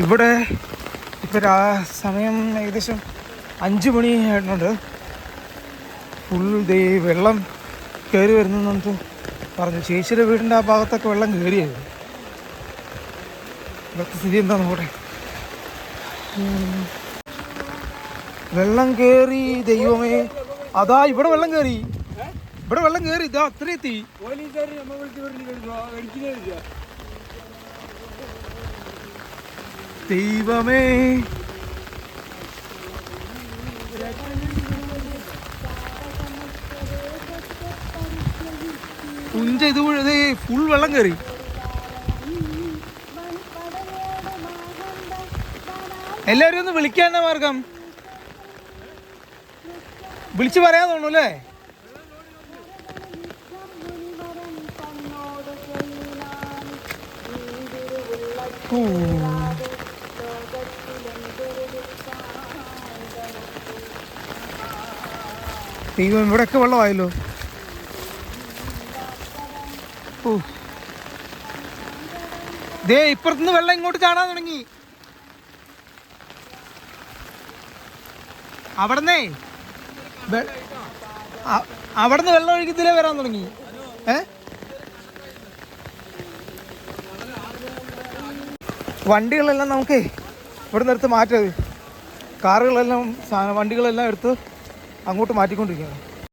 ഇവിടെ ഇപ്പോൾ ആ സമയം ഏകദേശം അഞ്ച് മണി ആയിട്ടുണ്ട്. ഫുൾ ദേ വെള്ളം കയറി വരുന്നു പറഞ്ഞു. ചേച്ചിയുടെ വീടിന്റെ ആ ഭാഗത്തൊക്കെ വെള്ളം കയറിയായിരുന്നു ഇവിടുത്തെ സ്ഥിതി എന്താ നോക്കട്ടെ. വെള്ളം കയറി ദൈവമേ. അതാ ഇവിടെ വെള്ളം കയറി ഇവിടെ വെള്ളം കയറി ഇതാ അത്ര എത്തി. ദൈവമേ. പുഞ്ച ഇത് ഫുൾ വെള്ളം കയറി എല്ലാവരും ഒന്ന് വിളിക്കാൻ മാർഗം? വിളിച്ചു പറയാൻ തോന്നുന്നു അല്ലേ? ഓ. ദൈവം ഇവിടെയൊക്കെ വെള്ളമായല്ലോ. ദേ ഇപ്പുറത്തുനിന്ന് വെള്ളം ഇങ്ങോട്ട് ചാടാൻ തുടങ്ങി. അവിടുന്നേ. അവിടുന്ന് വെള്ളം ഒഴുകിത്തിലേ വരാൻ തുടങ്ങി. ഏ? വണ്ടികളെല്ലാം നമുക്ക് ഇവിടെ നിന്ന് എടുത്ത് മാറ്റത് കാറുകളെല്ലാം വണ്ടികളെല്ലാം എടുത്ത് അങ്ങോട്ട് മാറ്റിക്കൊണ്ടിരിക്കുകയാണ്.